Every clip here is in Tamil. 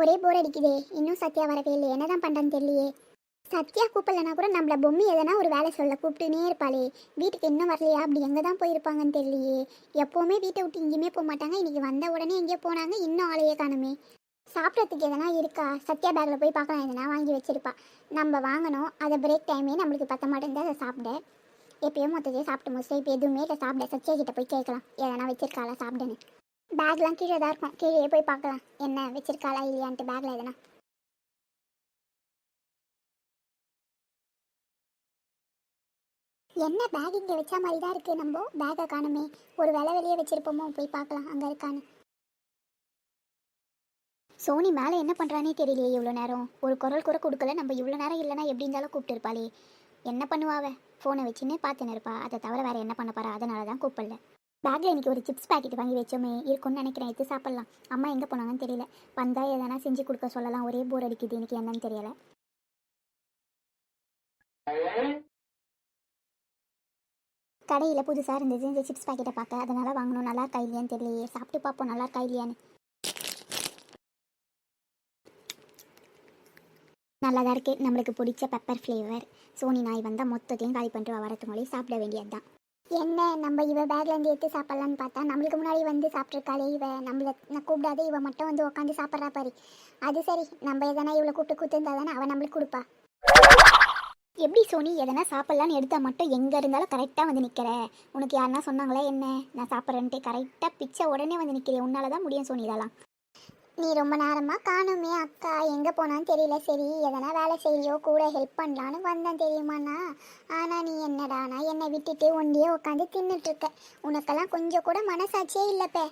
ஒரே போர் அடிக்குதே. இன்னும் சத்யா வரவே இல்லை என்னதான் பண்ணுறான்னு தெரியலையே. சத்யா கூப்பிடலனா கூட நம்மள பொம்மி எதனா ஒரு வேலை சொல்ல கூப்பிட்டுனே இருப்பாளே. வீட்டுக்கு இன்னும் வரலையா? அப்படி எங்கே தான் போயிருப்பாங்கன்னு தெரியலையே. எப்போவுமே வீட்டை விட்டு எங்கேயுமே போக மாட்டாங்க. இன்னைக்கு வந்த உடனே எங்கேயோ போனாங்க. இன்னும் ஆளையே காணுமே. சாப்பிட்றதுக்கு எதனா இருக்கா? சத்யா பேக்கில் போய் பார்க்கலாம். எதனா வாங்கி வச்சிருப்பா. நம்ம வாங்கணும். அதை பிரேக் டைமே நம்மளுக்கு பத்த மாட்டேங்குது. அதை சாப்பிட. எப்பயோ மொத்தத்தையும் சாப்பிட்டு முடிச்சு இப்போ எதுவுமே இல்லை. சாப்பிட. சத்யா கிட்ட போய் கேட்கலாம். எதனா வச்சிருக்காளா? சாப்பிடுன்னு. பேக்லாம் கீழே தான் இருக்கும். கீழே போய் பார்க்கலாம். என்ன வச்சிருக்காளா இல்லையான்ட்டு பேக்கில் எதனா? என்ன பேக் இங்கே வச்சா மாதிரி தான் இருக்குது நம்ம பேக்கை காணுமே. ஒரு வேலை வெளியே வச்சிருப்போமோ? போய் பார்க்கலாம். அங்கே இருக்கான்னு. சோனி மேலே என்ன பண்ணுறானே தெரியலையே இவ்வளோ நேரம். ஒரு குரல் கூட கொடுக்கல. நம்ம இவ்வளோ நேரம் இல்லைனா எப்படி இருந்தாலும் கூப்பிட்டுருப்பாளே என்ன பண்ணுவாவ ஃபோனை வச்சுன்னு பார்த்துன்னு இருப்பா. அதை தவிர வேறு என்ன பண்ண போகிறா அதனால தான் கூப்பிடல. பேக்கில் இன்றைக்கி ஒரு சிப்ஸ் பாக்கெட் வாங்கி வச்சோமே. இருக்கும்னு நினைக்கிறேன். எடுத்து சாப்பிட்லாம். அம்மா எங்கே போனாங்கன்னு தெரியல. வந்தால் எதனா செஞ்சு கொடுக்க சொல்லலாம். ஒரே போர் அடிக்குது. எனக்கு என்னன்னு தெரியல. கடையில் புதுசாக இருந்தது. இந்த சிப்ஸ் பாக்கெட்டை பார்க்க. அதனால் வாங்கணும். நல்லா இருக்கா இல்லையான்னு தெரியலையே. சாப்பிட்டு பார்ப்போம். நல்லா இருக்கா இல்லையான்னு. நல்லா தான் இருக்குது நம்மளுக்கு பிடிச்ச பெப்பர் ஃப்ளேவர் சோனி நாய் வந்தால் மொத்தத்தையும் காலி பண்ணிட்டு வரத்து மொழி சாப்பிட வேண்டியது தான் என்ன நம்ம இவ பேக்லேருந்து எடுத்து சாப்பிட்லான்னு பார்த்தா நம்மளுக்கு முன்னாடி வந்து சாப்பிட்ருக்காளே இவ. நம்மளை நான் கூப்பிடாதே இவ மட்டும் வந்து உட்காந்து சாப்பிட்றா பாரு. அது சரி நம்ம எதனா இவளை கூப்பிட்டு கூத்துருந்தா தானே அவன் நம்மளுக்கு கொடுப்பா. எப்படி சோனி எதனா சாப்பிட்லான்னு எடுத்தா மட்டும் எங்கே இருந்தாலும் கரெக்டாக வந்து நிற்கிற உனக்கு யாருன்னா சொன்னாங்களே என்ன? நான் சாப்பிட்றேன்ட்டு கரெக்டாக பிச்சை உடனே வந்து நிற்கிறேன் உன்னால தான் முடியும் சோனி இதெல்லாம். நீ ரொம்ப நேரமா காணுமே அக்கா. எங்க போனான்னு தெரியல. சரி எதனா வேலை செய்யோ கூட ஹெல்ப் பண்ணலான்னு வந்தேன் தெரியுமாண்ணா? ஆனா நீ என்னடானா என்னை விட்டுட்டு ஒண்டியே உட்காந்து தின்னுட்டு இருக்க உனக்கெல்லாம் கொஞ்சம் கூட மனசாட்சியே இல்லப்பே.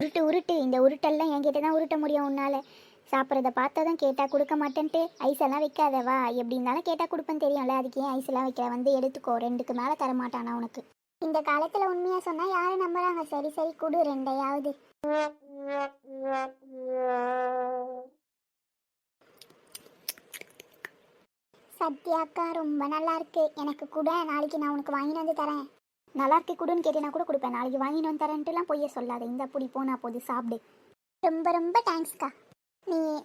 உருட்டு உருட்டு. இந்த உருட்டெல்லாம் என்கிட்ட தான் உருட்ட முடியும் உன்னால. சாப்பிட்றத பார்த்தா தான் கேட்டால் கொடுக்க மாட்டேன்ட்டு. ஐஸ் எல்லாம் வைக்காத வா. எப்படி இருந்தாலும் கேட்டால் கொடுப்பேன்னு தெரியும்ல. அதுக்கு ஏன் ஐஸ் எல்லாம் வைக்கிற வந்து எடுத்துக்கோ. ரெண்டுக்கு மேலே தர மாட்டானா உனக்கு? இந்த காலத்தில் உண்மையாக சொன்னால் யாரும் நம்புறாங்க. சரி சரி கொடு. ரெண்டையாவது. சத்யாக்கா ரொம்ப நல்லா இருக்கு. எனக்கு கூட நாளைக்கு நான் உனக்கு வாங்கிட்டு வந்து தரேன். நல்லா இருக்கு குடுன்னு கேட்டேனா கூட கொடுப்பேன். நாளைக்கு வாங்கிட்டு வந்து தரேன்ட்டுலாம் பொய்ய சொல்லாத. இந்த புடி போனா போது சாப்பிடு. ரொம்ப ரொம்ப தேங்க்ஸ்க்கா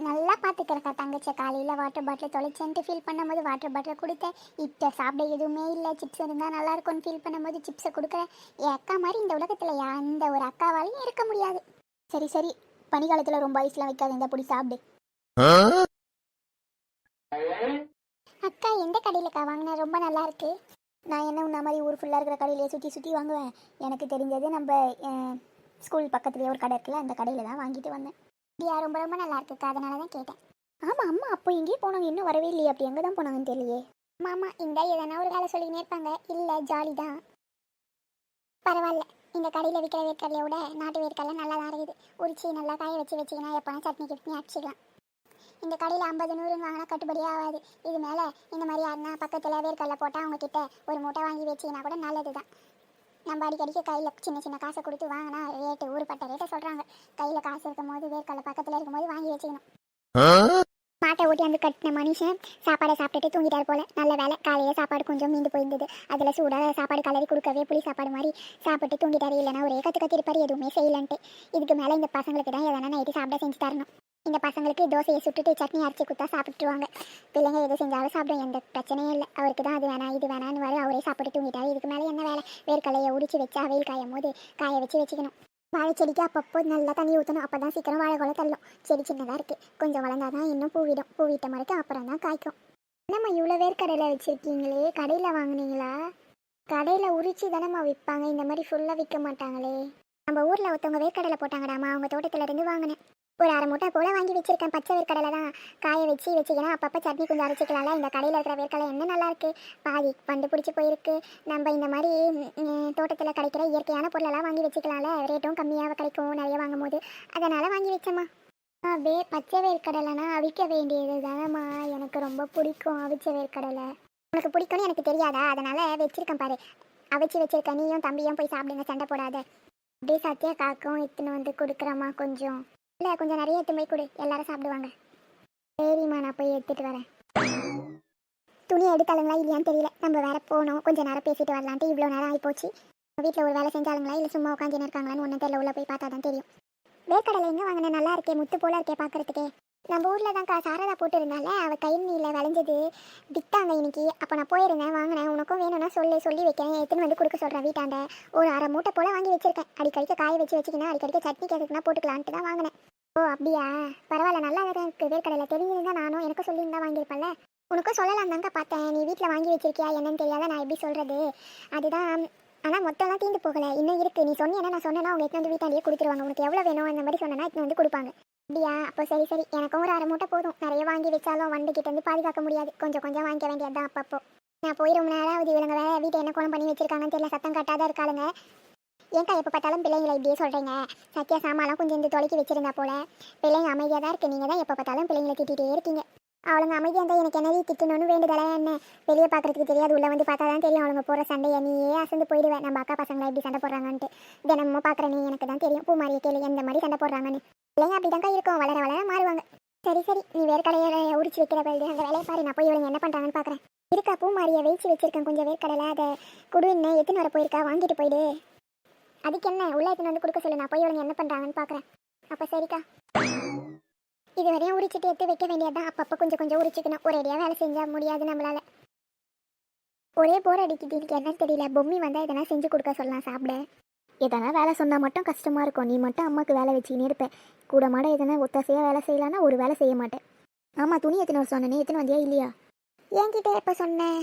நல்லா பார்த்துக்கிறக்கா தங்கச்சியை. காலையில் வாட்டர் பாட்டில் தொலைச்சேன்ட்டு ஃபீல் பண்ணும்போது வாட்டர் பாட்டில் கொடுத்தேன். இப்போ சாப்பிட எதுவுமே இல்லை. சிப்ஸ் இருந்தால் நல்லா இருக்கும்னு ஃபீல் பண்ணும்போது சிப்ஸை கொடுக்குறேன். என் அக்கா மாதிரி இந்த உலகத்தில் எந்த ஒரு அக்காவாலையும் இருக்க முடியாது. சரி சரி. பனிக்காலத்தில் ரொம்ப ஐஸ்லாம் வைக்காது இந்த பொடி சாப்பிடு. அக்கா எந்த கடையிலக்கா வாங்கினேன் ரொம்ப நல்லா இருக்கு. நான் என்ன உன்ன மாதிரி ஊர் ஃபுல்லாக இருக்கிற கடையிலே சுற்றி சுற்றி வாங்குவேன். எனக்கு தெரிஞ்சது நம்ம ஸ்கூல் பக்கத்துலேயே ஒரு கடை இருக்குல்ல அந்த கடையில் தான் வாங்கிட்டு வந்தேன். அப்படியா? ரொம்ப ரொம்ப நல்லா இருக்குக்கா. அதனால தான் கேட்டேன். ஆமாம் அம்மா அப்போ எங்கேயும் போனவங்க இன்னும் வரவே இல்லையே. அப்படி எங்கே தான் போனாங்கன்னு தெரியலையே. மாமா இந்த எதனா ஒரு வேலை சொல்லினே இருப்பாங்க. இல்லை ஜாலி தான். பரவாயில்ல. இந்த கடையில் விற்கிற வேர்க்கடலையை விட நாட்டு வேர்க்கடலை நல்லா தான் இருக்குது உரிச்சு நல்லா காய வச்சு வச்சிங்கன்னா எப்போனா சட்னி கிட்னி அடிச்சிக்கலாம் இந்த கடையில் ஐம்பது நூறுன்னு வாங்கினா கட்டுப்படியே ஆகாது. இது மேலே இந்த மாதிரி யாருன்னா பக்கத்தில் வேர்க்கடலை போட்டால் அவங்கக்கிட்ட ஒரு மூட்டை வாங்கி வச்சிங்கன்னா கூட நல்லது தான் நம்ம அடிக்கடிக்கு கையில் சின்ன சின்ன காசை கொடுத்து வாங்கினா ரேட்டு ஊருப்பட்ட ரேட்டை சொல்கிறாங்க கையில் காசு இருக்கும் போது வேர்க்கடலை பக்கத்தில் இருக்கும்போது வாங்கி வச்சுக்கணும். மாட்டை ஓட்டி வந்து கட்டின மனுஷன் சாப்பாடை சாப்பிட்டுட்டு தூங்கிட்டார் போல. நல்ல வேலை காலையில் சாப்பாடு கொஞ்சம் மீந்து போயிருந்தது. அதில் சூடாக சாப்பாடு கலரி கொடுக்கவே புளி சாப்பாடு மாதிரி சாப்பிட்டு தூங்கிட்டாரு. இல்லைனா ஒரே கற்று கத்திருப்பாரு. எதுவுமே செய்யலன்ட்டு. இதுக்கு மேலே இந்த பசங்களுக்கு தான் எதனா நைட்டு சாப்பிட செஞ்சு தரணும். இந்த பசங்களுக்கு தோசையை சுட்டுட்டு சட்னி அரைச்சி கொடுத்தா சாப்பிட்டுருவாங்க. பிள்ளைங்க எது செஞ்சாலும் சாப்பிடும் எந்த பிரச்சனையும் இல்லை. அவருக்கு தான் அது வேணாம் இது வேணான்னு வர அவரே சாப்பிட்டு தூங்கிட்டாரு. இதுக்கு மேலே என்ன வேலை? வேர்க்கலையை உடிச்சு வச்சா வெயில் காயும் போது காய வச்சு வச்சுக்கணும். வாழை செடிக்கு அப்பப்போ நல்லா தண்ணி ஊற்றணும் அப்போ தான் சீக்கிரம் வாழை கொலை தள்ளும். செடி சின்னதாக இருக்குது கொஞ்சம் வளர்ந்தாதான் இன்னும் பூவிடும். பூவிட்ட மறைக்கும் அப்புறம் தான் காய்க்கும். என்னம்மா இவ்வளோ வேர்க்கடையில் வச்சுருக்கீங்களே? கடையில் வாங்குனீங்களா? கடையில் உரிச்சு தானம்மா விற்பாங்க இந்த மாதிரி ஃபுல்லாக விற்க மாட்டாங்களே. நம்ம ஊரில் ஒருத்தவங்க வேர்க்கடலை போட்டாங்கடாமா அவங்க தோட்டத்துலேருந்து வாங்கினேன். ஒரு அரை மூட்டை போல வாங்கி வச்சிருக்கேன். பச்சை வேர்க்கடலை தான் காய வச்சு வச்சுக்கணும் அப்பப்போ சட்னி கொஞ்சம் அரைச்சிக்கலாம்ல. இந்த கடையில் இருக்கிற வேர்க்கடலை என்ன நல்லா இருக்கு? பாதி பண்டு பிடிச்சி போயிருக்கு. நம்ம இந்த மாதிரி தோட்டத்தில் கிடைக்கிற இயற்கையான பொருளெல்லாம் வாங்கி வச்சுக்கலாம்ல. ரேட்டும் கம்மியாக கிடைக்கும் நிறைய வாங்கும் போது அதனால் வாங்கி வச்சேம்மா. வே பச்சை வேர்க்கடலைனா அவிக்க வேண்டியது தானம்மா. எனக்கு ரொம்ப பிடிக்கும் அவிச்ச வேர்க்கடலை. உனக்கு பிடிக்கும்னு எனக்கு தெரியாதா? அதனால் வச்சிருக்கேன் பாரு. அவிச்சு வச்சிருக்க நீயும் தம்பியும் போய் சாப்பிடுங்க சண்டை போடாத. அப்படியே சத்தியா காக்கும் எடுத்துன்னு வந்து கொடுக்குறம்மா கொஞ்சம். இல்லை கொஞ்சம் நிறைய எடுத்து போய் கொடு. எல்லாரும் சாப்பிடுவாங்க. சரிம்மா நான் போய் எடுத்துட்டு வரேன். துணி எடுத்தாலுங்களா இல்லையான்னு தெரியல. நம்ம வேற போனோம் கொஞ்சம் நேரம் பேசிட்டு வரலான்ட்டு இவ்வளோ நேரம் ஆகிப்போச்சு வீட்டில் ஒரு வேலை செஞ்சாலுங்களா இல்லை சும்மா உட்காந்து இருக்காங்களான்னு ஒன்றும் தெரியல. உள்ள போய் பார்த்தா தான் தெரியும். வேர்க்கடலை எங்கே வாங்கினேன் நல்லா இருக்கே. முத்து போல இருக்கே பார்க்குறதுக்கே. நம்ம ஊரில் தான்க்கா சாரதா போட்டிருந்தால அவள் கை நீல விளைஞ்சது விற்றாங்க இன்னைக்கு. அப்போ நான் போயிருந்தேன் வாங்கினேன். உனக்கும் வேணும்னா சொல்லி சொல்லி வைக்கிறேன். எடுத்துன்னு வந்து கொடுக்க சொல்கிறேன் வீட்டாண்ட. ஒரு அரை மூட்டை போல் வாங்கி வச்சிருக்கேன். அடிக்கடிக்க காய வச்சு வச்சுக்கினா அடிக்கடிக்க சட்னி கேட்குதுன்னா போட்டுக்கலான்ட்டு தான் வாங்கினேன். ஓ அப்படியா? பரவாயில்ல நல்லா தான் இருக்குது வேர்க்கடையில் தெரிஞ்சிருந்தா நானும் எனக்கும் சொல்லியிருந்தா வாங்கியிருப்பேன்ல உனக்கும் சொல்லலாம் தாங்க பார்த்தேன். நீ வீட்டில் வாங்கி வச்சிருக்கியா என்னன்னு தெரியாத நான் எப்படி சொல்கிறது அதுதான் ஆனால் மொத்தம்லாம் தீந்து போகலை. இன்னும் இருக்கு. நீ சொன்னீங்கன்னா நான் சொன்னேன்னா அவங்க எடுத்து வந்து வீட்டாண்டியே கொடுத்துருவாங்க. உனக்கு எவ்வளோ வேணும்? அந்த மாதிரி சொன்னேன்னா எடுத்து வந்து கொடுப்பாங்க. அப்படியா? அப்போ சரி சரி. எனக்கும் ஒரு அரை மூட்டை போதும். நிறைய வாங்கி வச்சாலும் வண்டு வந்து இருந்து பாதுகாக்க முடியாது. கொஞ்சம் கொஞ்சம் வாங்கிக்க வேண்டியதுதான் அப்பப்போ. நான் போய் ரொம்ப நேரம் ஆகுது இவங்க வேற வீட்டை என்ன கோலம் பண்ணி வச்சிருக்காங்கன்னு தெரியல. சத்தம் கட்டாத இருக்காளுங்க. ஏன்க்கா எப்போ பார்த்தாலும் பிள்ளைங்களை இப்படியே சொல்கிறீங்க சத்யா சாமான்லாம் கொஞ்சம் இந்த தொலைக்கி வச்சிருந்தா போல. பிள்ளைங்க அமைதியாக தான் இருக்கு. நீங்கள் தான் எப்போ பார்த்தாலும் பிள்ளைங்களை திட்டிகிட்டே இருக்கீங்க. அவளுங்க அமைதியாக இருந்தால் எனக்கு என்னது திட்டணும்னு வேண்டுதலா என்ன? வெளியே பார்க்குறதுக்கு தெரியாது. உள்ளே வந்து பார்த்தா தான் தெரியும். அவளுங்க போகிற சண்டையை நீயே அசந்து போயிடுவேன் நம்ம அக்கா பசங்களை எப்படி சண்டை போடுறாங்கன்ட்டு. தினமும் பார்க்குற நீ எனக்கு தான் தெரியும். பூ மாதிரி கேளு. எந்த மாதிரி சண்டை போடுறாங்கன்னு. பிள்ளைங்க அப்படி தான்க்கா இருக்கும். வளர வளர மாறுவாங்க. சரி சரி. நீ வேர்க்கடையை உரிச்சு வைக்கிற பழுது அந்த வேலையை பாரு. நான் போய் இவளுங்க என்ன பண்ணுறாங்கன்னு பார்க்குறேன். இருக்கா? பூ மாதிரியை வெயிச்சு வச்சிருக்கேன். கொஞ்சம் வேர்க்கடலை அதை குடுன்னு எத்தனை வர போயிருக்கா? வாங்கிட்டு போயிடு. அதுக்கு என்ன? உள்ள எடுத்துன்னு வந்து கொடுக்க சொல்லு. நான் போய் இவங்க என்ன பண்ணுறாங்கன்னு பார்க்குறேன். அப்போ சரிக்கா. இது வரையும் உரிச்சிட்டு எடுத்து வைக்க வேண்டியதுதான். அப்பப்போ கொஞ்சம் கொஞ்சம் உரிச்சுக்கணும். ஒரேடியாக வேலை செஞ்சால் முடியாது நம்மளால. ஒரே போர் அடிக்குது. எனக்கு என்னன்னு தெரியல. பொம்மி வந்தால் எதனா செஞ்சு கொடுக்க சொல்லலாம். சாப்பிட. எதனா வேலை சொன்னால் மட்டும் கஷ்டமாக இருக்கும். நீ மட்டும் அம்மாவுக்கு வேலை வச்சுக்கினே இருப்பேன் கூட மாட எதனா ஒத்தாசையாக வேலை செய்யலான்னா ஒரு வேலை செய்ய மாட்டேன். ஆமாம் துணி எத்தனை வர சொன்னேனே. எத்தனை வந்தியா இல்லையா? என்கிட்ட எப்போ சொன்னேன்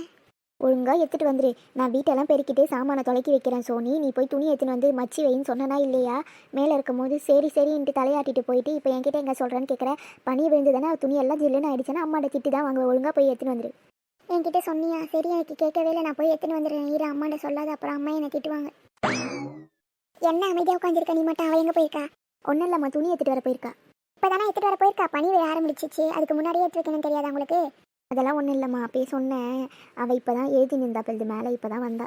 ஒழுங்கா எடுத்துட்டு வந்துரு. நான் வீட்டெல்லாம் பெருக்கிட்டு சாமானை தொலைக்கி வைக்கிறேன் சோனி. நீ போய் துணி எடுத்துன்னு வந்து மச்சி வைன்னு சொன்னனா இல்லையா? மேலே இருக்கும்போது சரி சரின்ட்டு தலையாட்டிட்டு போயிட்டு இப்போ என்கிட்ட எங்கே சொல்கிறேன்னு கேட்குற பனி விழுந்ததுன்னா துணி எல்லாம் ஜில்லுன்னு ஆயிடுச்சுன்னா அம்மாட்ட திட்டு தான் வாங்குவேன். ஒழுங்கா போய் எடுத்துன்னு வந்துரு. என்கிட்ட சொன்னியா? சரி எனக்கு கேட்கவே இல்லை. நான் போய் எடுத்துன்னு வந்துடுறேன். இரு அம்மாட்ட சொல்லாத. அப்புறம் அம்மா என்னை திட்டுவாங்க. என்ன அமைதியாக உட்காந்துருக்க நீ மட்டும் அவள் எங்கே போயிருக்கா? ஒன்றும் இல்லைம்மா துணி எடுத்துகிட்டு வர போயிருக்கா. இப்போ தானே எடுத்துகிட்டு வர போயிருக்கா? பனி விழ ஆரம்பிச்சிச்சு. அதுக்கு முன்னாடியே எடுத்து வைக்கணும்னு தெரியாதா உங்களுக்கு? அதெல்லாம் ஒன்றும் இல்லைம்மா. அப்பயே சொன்னேன். அவள் இப்போ தான் எழுதி நின்றா பிள்ளை மேலே இப்போ தான் வந்தா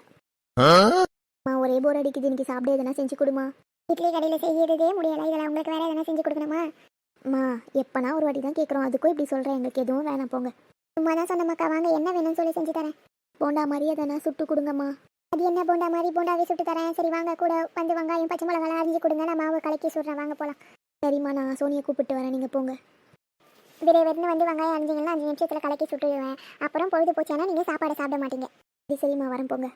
அம்மா ஒரே போர் அடிக்குது. இன்னைக்கு சாப்பிட எதனா செஞ்சு கொடுமா. இட்லி கடையில் செய்யறதே முடியலை. இதெல்லாம் உங்களுக்கு வேற எதனா செஞ்சு கொடுக்கணுமா? அம்மா எப்போனா ஒரு வாட்டி தான் கேட்குறோம் அதுக்கும் இப்படி சொல்கிறேன் எங்களுக்கு எதுவும் வேணாம். போங்க. சும்மா தான் சொன்னம்மாக்கா. வாங்க என்ன வேணும்னு சொல்லி செஞ்சு தரேன். போண்டா மாதிரி எதனா சுட்டு கொடுங்கம்மா. அது என்ன போண்டா மாதிரி? போண்டாவே சுட்டு தரேன். சரி வாங்க. கூட வந்து வெங்காயம் பச்சை மிளகாலாம் அரிஞ்சு கொடுங்க. நான் மாவு கலக்கி சுடுறேன். வாங்க போகலாம் சரிம்மா நான் சோனியை கூப்பிட்டு வரேன். நீங்கள் போங்க. விரைவிருந்து வந்து வெங்காயம் அரிஞ்சிங்கன்னா அஞ்சு நிமிஷத்தில் கலக்கி சுட்டுடுவேன். அப்புறம் பொழுது போச்சுன்னா நீங்கள் சாப்பாடு சாப்பிட மாட்டீங்க. சரி சரிம்மா வரேன் போங்க.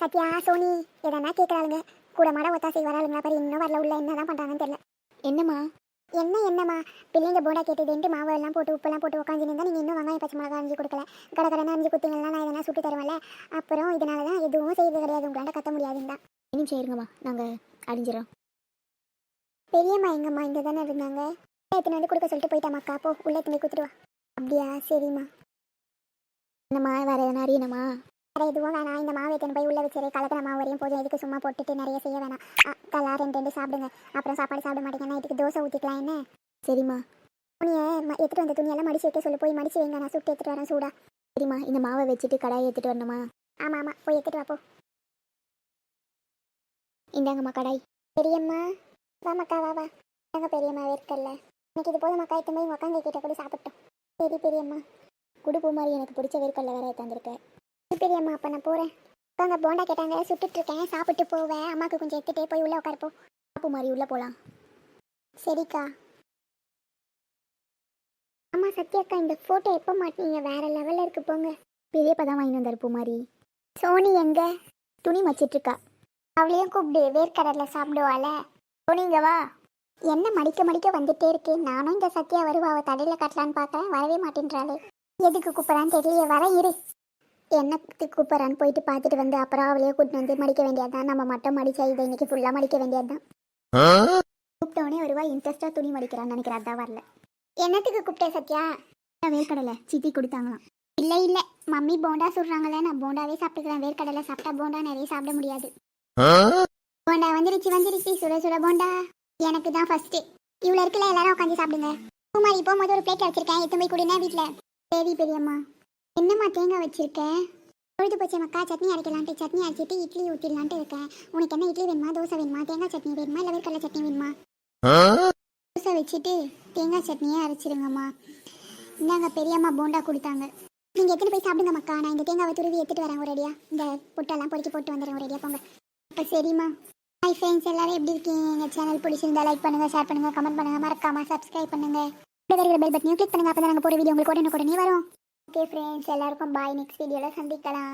சத்யா சோனி எதனா கேட்குறாளுங்க கூட மாட ஒத்தாசை வராளுங்களா பாரு இன்னும் வரல உள்ள என்ன தான் பண்ணுறாங்கன்னு தெரியல. என்னம்மா? என்ன என்னம்மா? பிள்ளைங்க போண்டா கேட்டதுன்ட்டு மாவு எல்லாம் போட்டு உப்பெல்லாம் போட்டு உட்காந்து நீங்கள் இன்னும் வெங்காயம் பச்சை மிளகா அரிஞ்சு கொடுக்கல. கடை கடனை அரிஞ்சு கொடுத்தீங்கன்னா நான் எதனா சுட்டு தருவேன்ல. அப்புறம் இதனால தான் எதுவும் செய்யறது கிடையாது உங்களாண்ட கத்த முடியாதுன்னு தான் நிமிஷம் இருங்கம்மா நாங்கள் அடிஞ்சிடறோம் பெரியம்மா எங்கம்மா இங்கே தானே இருந்தாங்க? எத்தனை வந்து கொடுக்க சொல்லிட்டு போயிட்டாமாக்கா போ உள்ளே துணி கொடுத்துருவா அப்படியா? சரிம்மா. என்னம்மா வேற எதனா அறியணுமா வேற எதுவும் வேணாம். இந்த மாவு எத்தனை போய் உள்ள வச்சிரு. கலக்கிற மாவு வரையும் போதும். எதுக்கு சும்மா போட்டுட்டு நிறைய செய்ய வேணாம். கலா ரெண்டு ரெண்டு சாப்பிடுங்க. அப்புறம் சாப்பாடு சாப்பிட மாட்டீங்க இதுக்கு தோசை ஊற்றிக்கலாம் என்ன? சரிம்மா. துணியை ம- எடுத்துட்டு வந்த துணியெல்லாம் மடிச்சு வைக்க சொல்லி. போய் மடிச்சு வைங்க. நான் சுட்டு எடுத்துட்டு வரேன் சூடா. சரிம்மா. இந்த மாவை வச்சுட்டு கடாயை எடுத்துட்டு வரணுமா? ஆமாம் ஆமாம் போய் எடுத்துட்டு வா போ. இந்தாங்கம்மா கடாய். பெரியம்மா வாமாக்கா வா வா. இந்தாங்க பெரியம்மா வேர்க்கல்ல இன்னைக்கு இது போதும் அக்கா எத்தனை உக்காங்க கிட்ட கூட சாப்பிட்டோம். சரி பெரியம்மா. குடுப்பு மாதிரி எனக்கு பிடிச்ச வேர்க்கல்ல வேற தந்திருக்கேன் சரி பெரியம்மா அப்போ நான் போகிறேன் உட்காங்க போண்டா கேட்டாங்க சுட்டுட்டு இருக்கேன் சாப்பிட்டு போவேன். அம்மாவுக்கு கொஞ்சம் எடுத்துகிட்டே போய் உள்ளே உட்காருப்போம் பாப்பு மாதிரி உள்ளே போகலாம் சரிக்கா. அம்மா சத்யாக்கா இந்த ஃபோட்டோ எப்போ மாட்டீங்க வேற லெவலில் இருக்கு போங்க. பெரியப்பா தான் வாங்கி வந்தார் பூ மாதிரி சோனி எங்க? துணி மச்சிட்ருக்கா அவளையும் கூப்பிடு வேர்க்கடலில் சாப்பிடுவாள. சோனி வா. என்ன மடிக்க மடிக்க வந்துட்டே இருக்கு? நானும் இந்த சத்யா வருவா அவ தடையில கட்டலான்னு பார்க்கறேன் வரவே மாட்டேன்றாளே. எதுக்கு கூப்பிட்றான்னு தெரியல வர இரு. என்னத்துக்கு கூப்பிட்றான்னு போயிட்டு பார்த்துட்டு வந்து அப்புறம் அவளையே கூட்டிட்டு வந்து மடிக்க வேண்டியதுதான். நம்ம மட்டும் மடிச்சா இதை இன்னைக்கு ஃபுல்லாக மடிக்க வேண்டியதுதான். கூப்பிட்டவனே வருவா இன்ட்ரெஸ்டாக துணி மடிக்கிறான்னு நினைக்கிறேன். அதான் வரல. என்னத்துக்கு கூப்பிட்டேன் சத்யா? வேர்க்கடலை. சித்தி கொடுத்தாங்களாம். இல்லை இல்லை. மம்மி போண்டா சுடுறாங்களே நான் போண்டாவே சாப்பிட்டுக்கிறேன். வேர்க்கடலை சாப்பிட்டா போண்டா நிறைய சாப்பிட முடியாது. போண்டா வந்துருச்சு வந்துருச்சு. சுட சுட போண்டா. எனக்கு தான் ஃபர்ஸ்ட் இவ்வளோ இருக்குல்ல எல்லாரும் உட்காந்து சாப்பிடுங்க. குமாரி போகும்போது ஒரு பிளேட் வச்சிருக்கேன் எத்தனை போய் கொடுனா வீட்டில் சரி பெரியம்மா. என்னம்மா தேங்காய் வச்சிருக்கேன் பொழுது போச்சு மக்கா சட்னி அரைக்கலான்ட்டு. சட்னி அரைச்சிட்டு இட்லி ஊற்றிடலான்ட்டு இருக்கேன். உனக்கு என்ன இட்லி வேணுமா? தோசை வேணுமா? தேங்காய் சட்னி வேணுமா? இல்லை வேர்க்கடலை சட்னி வேணுமா? தோசை வச்சுட்டு தேங்காய் சட்னியே அரைச்சிருங்கம்மா. இந்தாங்க பெரியம்மா போண்டா கொடுத்தாங்க. நீங்கள் எத்தனை போய் சாப்பிடுங்க மக்கா நான் இந்த தேங்காவை துருவி எடுத்துட்டு வரேன் ஒரேடியா. இந்த புட்டெல்லாம் பொறுக்கி போட்டு வந்துடுறேன் ஒரேடியா. போங்க. அப்போ சரிம்மா. ஹை ஃப்ரெண்ட்ஸ் எல்லாரும் எப்படி இருக்கீங்க? எங்கள் சேனல் பிடிச்சிருந்தா லைக் பண்ணுங்கள் ஷேர் பண்ணுங்கள் கமெண்ட் பண்ணுங்கள் மறக்காமல் சப்ஸ்கிரைப் பண்ணுங்கள் கூட இருக்கிற பெல் பட்டனையும் கிளிக் பண்ணுங்கள் அப்போ தான் நாங்கள் போகிற வீடியோ உங்களுக்கு உடனே உடனே வரும். ஓகே ஃப்ரெண்ட்ஸ் எல்லாருக்கும் பாய் நெக்ஸ்ட் வீடியோவில் சந்திக்கலாம்.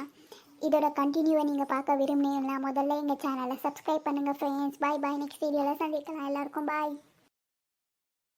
இதோட கண்டினியூவை நீங்கள் பார்க்க விரும்பினீங்கன்னா முதல்ல எங்கள் சேனலை சப்ஸ்கிரைப் பண்ணுங்கள் ஃப்ரெண்ட்ஸ் பாய் பாய் நெக்ஸ்ட் வீடியோவில் சந்திக்கலாம். எல்லாருக்கும் பாய்